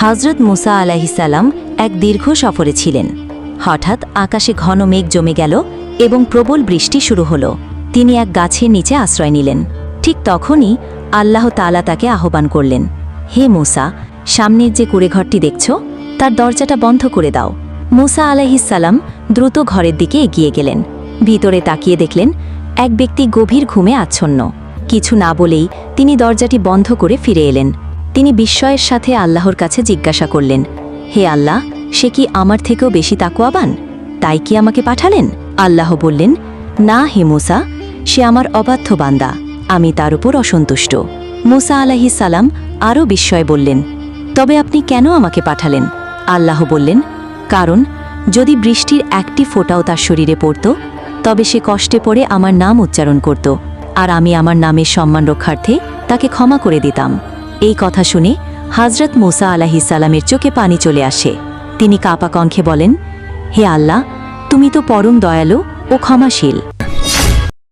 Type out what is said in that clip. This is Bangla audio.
হজরত মুসা আলাহিসাল্লাম এক দীর্ঘ সফরে ছিলেন। হঠাৎ আকাশে ঘন মেঘ জমে গেল এবং প্রবল বৃষ্টি শুরু হল। তিনি এক গাছের নিচে আশ্রয় নিলেন। ঠিক তখনই আল্লাহ তাআলা তাকে আহ্বান করলেন, হে মুসা, সামনের যে কুড়েঘরটি দেখছ, তার দরজাটা বন্ধ করে দাও। মুসা আলাহিসাল্লাম দ্রুত ঘরের দিকে এগিয়ে গেলেন। ভিতরে তাকিয়ে দেখলেন এক ব্যক্তি গভীর ঘুমে আচ্ছন্ন। কিছু না বলেই তিনি দরজাটি বন্ধ করে ফিরে এলেন। তিনি বিস্ময়ের সাথে আল্লাহর কাছে জিজ্ঞাসা করলেন, হে আল্লাহ, সে কি আমার থেকেও বেশি তাকুয়াবান তাই কি আমাকে পাঠালেন? আল্লাহ বললেন, না হে মুসা, সে আমার অবাধ্য বান্দা, আমি তার উপর অসন্তুষ্ট। মুসা আলাহি সালাম আরও বিস্ময় বললেন, তবে আপনি কেন আমাকে পাঠালেন? আল্লাহ বললেন, কারণ যদি বৃষ্টির একটি ফোঁটাও তার শরীরে পড়ত, তবে সে কষ্টে পড়ে আমার নাম উচ্চারণ করত, আর আমি আমার নামের সম্মান রক্ষার্থে তাকে ক্ষমা করে দিতাম। এই কথা শুনে হাজরত মোসা আলাহি সালামের চোখে পানি চলে আসে। তিনি কাপা কণ্ঠে বলেন, হে আল্লাহ, তুমি তো পরম দয়ালু ও ক্ষমাশীল।